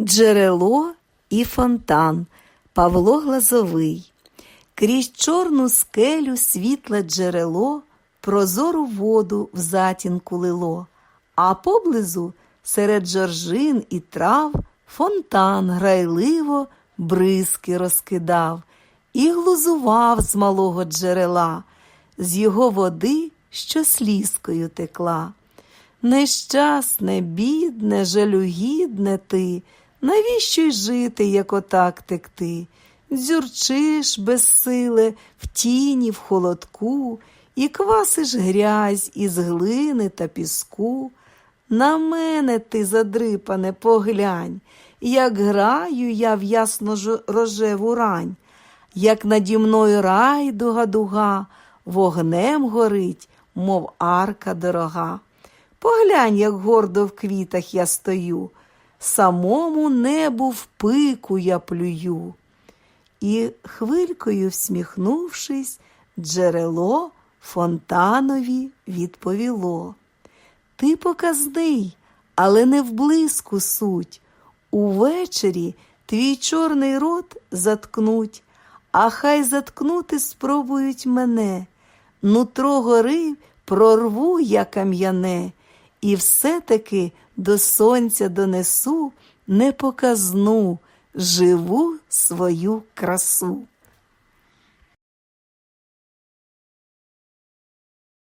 Джерело і фонтан Павло Глазовий. Крізь чорну скелю світле джерело, прозору воду в затінку лило, а поблизу серед жоржин і трав фонтан грайливо бризки розкидав і глузував з малого джерела, з його води, що слізкою текла. Нещасне, бідне, жалюгідне ти, навіщо й жити, як отак текти? Дзюрчиш безсиле в тіні, в холодку, і квасиш грязь із глини та піску. На мене ти, задрипане, поглянь, як граю я в ясно рожеву рань, як наді мною райдуга дуга, вогнем горить, мов арка дорога. Поглянь, як гордо в квітах я стою, самому небу в пику я плюю. І хвилькою всміхнувшись, джерело фонтанові відповіло. Ти показний, але не в блиску суть. Увечері твій чорний рот заткнуть, а хай заткнути спробують мене. Нутро гори прорву я кам'яне, і все-таки до сонця донесу непоказну живу свою красу.